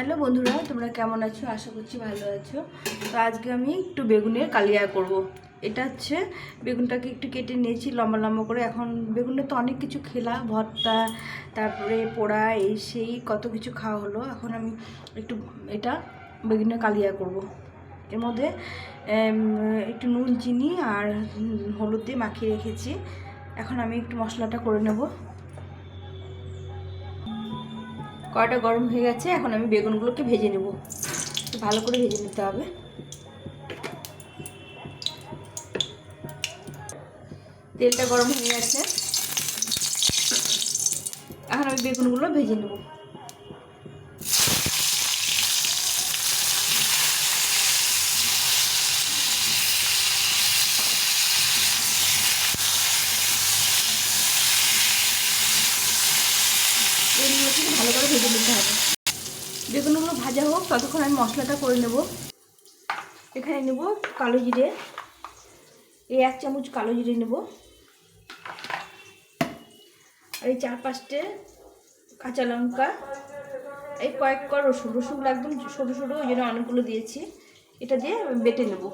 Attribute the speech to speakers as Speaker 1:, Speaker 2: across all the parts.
Speaker 1: Hello বন্ধুরা, তোমরা কেমন আছো? আশা করছি ভালো আছো। তো আজকে আমি একটু বেগুনের কালিয়া করব। এটা হচ্ছে বেগুনটাকে একটু কেটে নিয়েছি, লম্বা লম্বা করে। এখন বেগুনের তো অনেক কিছু খেলা, ভর্তা, তারপরে পোড়া, এই সেই কত কিছু খাওয়া হলো। এখন আমি একটু এটা বেগুনের কালিয়া করব। এর মধ্যে একটু নুন, চিনি আর হলুদ দিয়ে মাখিয়ে রেখেছি। এখন আমি একটু মশলাটা করে নেব। কড়াটা গরম হয়ে গেছে, এখন আমি বেগুনগুলোকে ভেজে নেব। ভালো করে ভেজে নিতে হবে। তেলটা গরম হয়ে গেছে। এখন আমি বেগুনগুলো ভেজে নেব। বেগুনগুলোকে ভালো করে ভেজে নিতে হবে। বেগুনগুলো ভাজা হোক, ততক্ষণ আমি মশলাটা করে নেব। এখানে নেব কালো জিরে। এই এক চামচ কালো জিরে নেব। আর এই চার পাঁচটে কাঁচা লঙ্কা। এই কয়েক কর রসুন। রসুনগুলো একদম সরু সরু, ওই জন্য অনেকগুলো দিয়েছি। এটা দিয়ে বেটে নেব।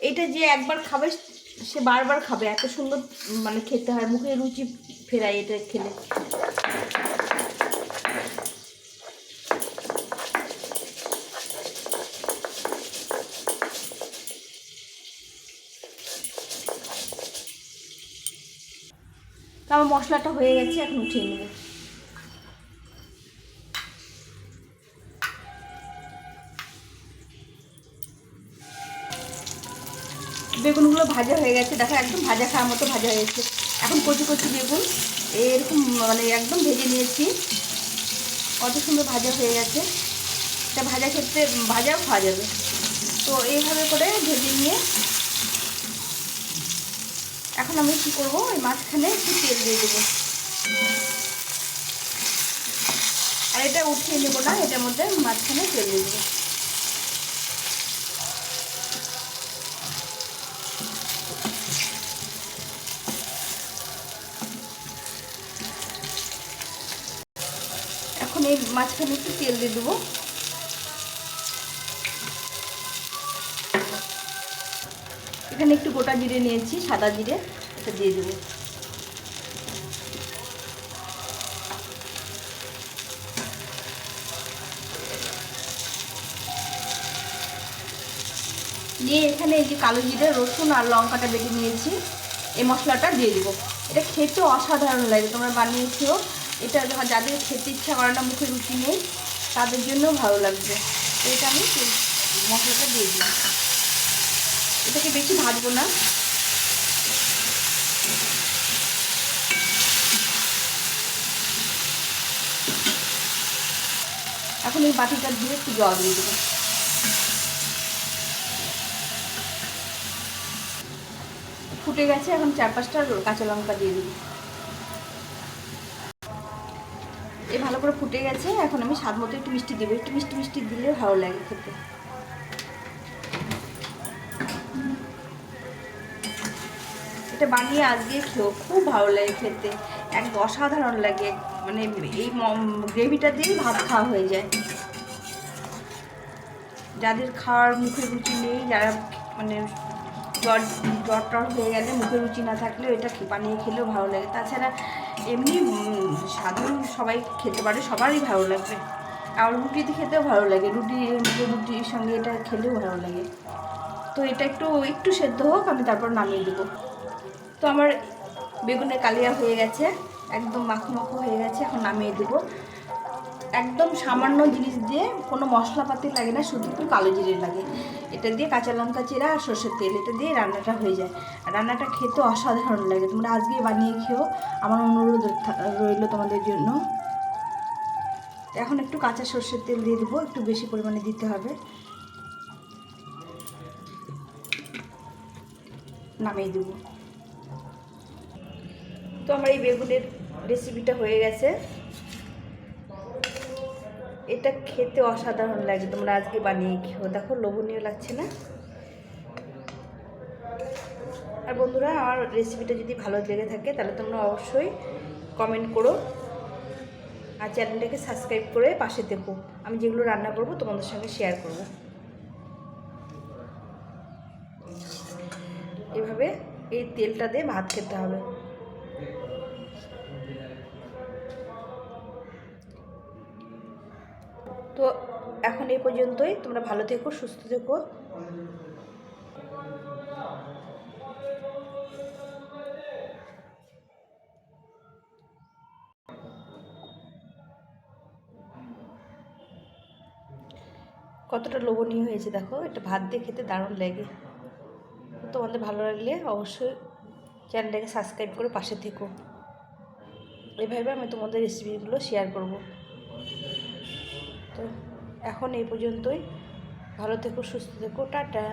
Speaker 1: এটা যে একবার খাবে সে বারবার খাবে, এত সুন্দর মানে খেতে হয়, মুখে রুচি ফেরায় এটা খেলে। আমার মশলাটা হয়ে গেছে, এখন উঠিয়ে নেব। বেগুনগুলো ভাজা হয়ে গেছে। দেখো, একদম ভাজা খাওয়ার মতো ভাজা হয়ে গেছে। এখন কচি কচি বেগুন, এরকম মানে একদম ভেজে নিয়েছি। কত সুন্দর ভাজা হয়ে গেছে। এটা ভাজা ক্ষেত্রে ভাজাও খাওয়া যাবে। তো এইভাবে করে ভেজে নিয়ে এখন আমি কী করব? ওই মাঝখানে একটু তেল দিয়ে দেবো। আর এটা উঠিয়ে নেব না, এটার মধ্যে মাঝখানে তেল দিয়ে দেবো। মাঝখানে একটু তেল দিয়ে দেবো। এখানে একটু গোটা জিরে নিয়েছি, সাদা জিরে, এটা দিয়ে দেবো। দিয়ে এখানে এই যে কালো জিরে, রসুন আর লঙ্কাটা বেটে নিয়েছি, এই মশলাটা দিয়ে দেবো। এটা খেতে অসাধারণ লাগে, তোমরা বানিয়েছো। এটা যাদের খেতে ইচ্ছা করে না মুখে রুচি নেই, তাদের জন্যও ভালো লাগবে। এটা আমি মশলাটা দিয়ে দিই এটাকে বেশি ভাজবো না। এখন এই বাটিটা দিয়ে একটু জল দিয়ে দেবো। ফুটে গেছে, এখন চার পাঁচটা কাঁচা লঙ্কা দিয়ে দিই এই ভালো করে ফুটে গেছে, এখন আমি স্বাদ মতো একটু মিষ্টি দেবো, একটু মিষ্টি মিষ্টি দিলে ভালো লাগে খেতে। এটা বানিয়ে আজকে খেয়েও খুব ভালো লাগে খেতে, এক অসাধারণ লাগে মানে এই গ্রেভিটা দিয়েই ভাত খাওয়া হয়ে যায়। যাদের খাওয়ার মুখে রুচি নেই, যারা মানে জ্বর জ্বর টর হয়ে গেলে মুখে রুচি না থাকলেও এটা বানিয়ে খেলেও ভালো লাগে। তাছাড়া এমনি সাধারণ সবাই খেতে পারে, সবারই ভালো লাগবে আর রুটিতে খেতেও ভালো লাগে রুটি, রুটির সঙ্গে এটা খেলেও ভালো লাগে। তো এটা একটু একটু সেদ্ধ হোক, আমি তারপর নামিয়ে দেবো। তো আমার বেগুনের কালিয়া হয়ে গেছে, একদম মাখো মাখো হয়ে গেছে, এখন নামিয়ে দেবো। একদম সামান্য জিনিস দিয়ে কোনো মশলাপাতি লাগে না, শুধু একটু কালো জিরে লাগে। এটা দিয়ে কাঁচা লঙ্কা চিরা আর সর্ষের তেল, এটা দিয়ে রান্নাটা হয়ে যায়। রান্নাটা খেতে অসাধারণ লাগে। তোমরা আজকে বানিয়ে খেয়েও আমার অনুরোধ রইল তোমাদের জন্য। এখন একটু কাঁচা সর্ষের তেল দিয়ে দেবো। একটু বেশি পরিমাণে দিতে হবে। নামিয়ে দেবো। তো আমার এই বেগুনের রেসিপিটা হয়ে গেছে। এটা খেতে অসাধারণ লাগে তোমরা আজকে বানিয়ে খেও। দেখো, লোভনীয় লাগছে না? আর বন্ধুরা, আমার রেসিপিটা যদি ভালো লেগে থাকে, তাহলে তোমরা অবশ্যই কমেন্ট করো আর চ্যানেলটাকে সাবস্ক্রাইব করে পাশে দেখো আমি যেগুলো রান্না করব, তোমাদের সঙ্গে শেয়ার করব। এভাবে এই তেলটা দিয়ে ভাত খেতে হবে। এখন এই পর্যন্তই। তোমরা ভালো থেকো, সুস্থ থেকো। কতটা লোভনীয় হয়েছে দেখো, এটা ভাত দিয়ে খেতে দারুণ লাগে। তোমাদের ভালো লাগলে অবশ্যই চ্যানেলটাকে সাবস্ক্রাইব করে পাশে থেকো। এভাবে আমি তোমাদের রেসিপিগুলো শেয়ার করব। তো এখন এই পর্যন্তই। ভালো থেকো সুস্থ থেকো টাটা।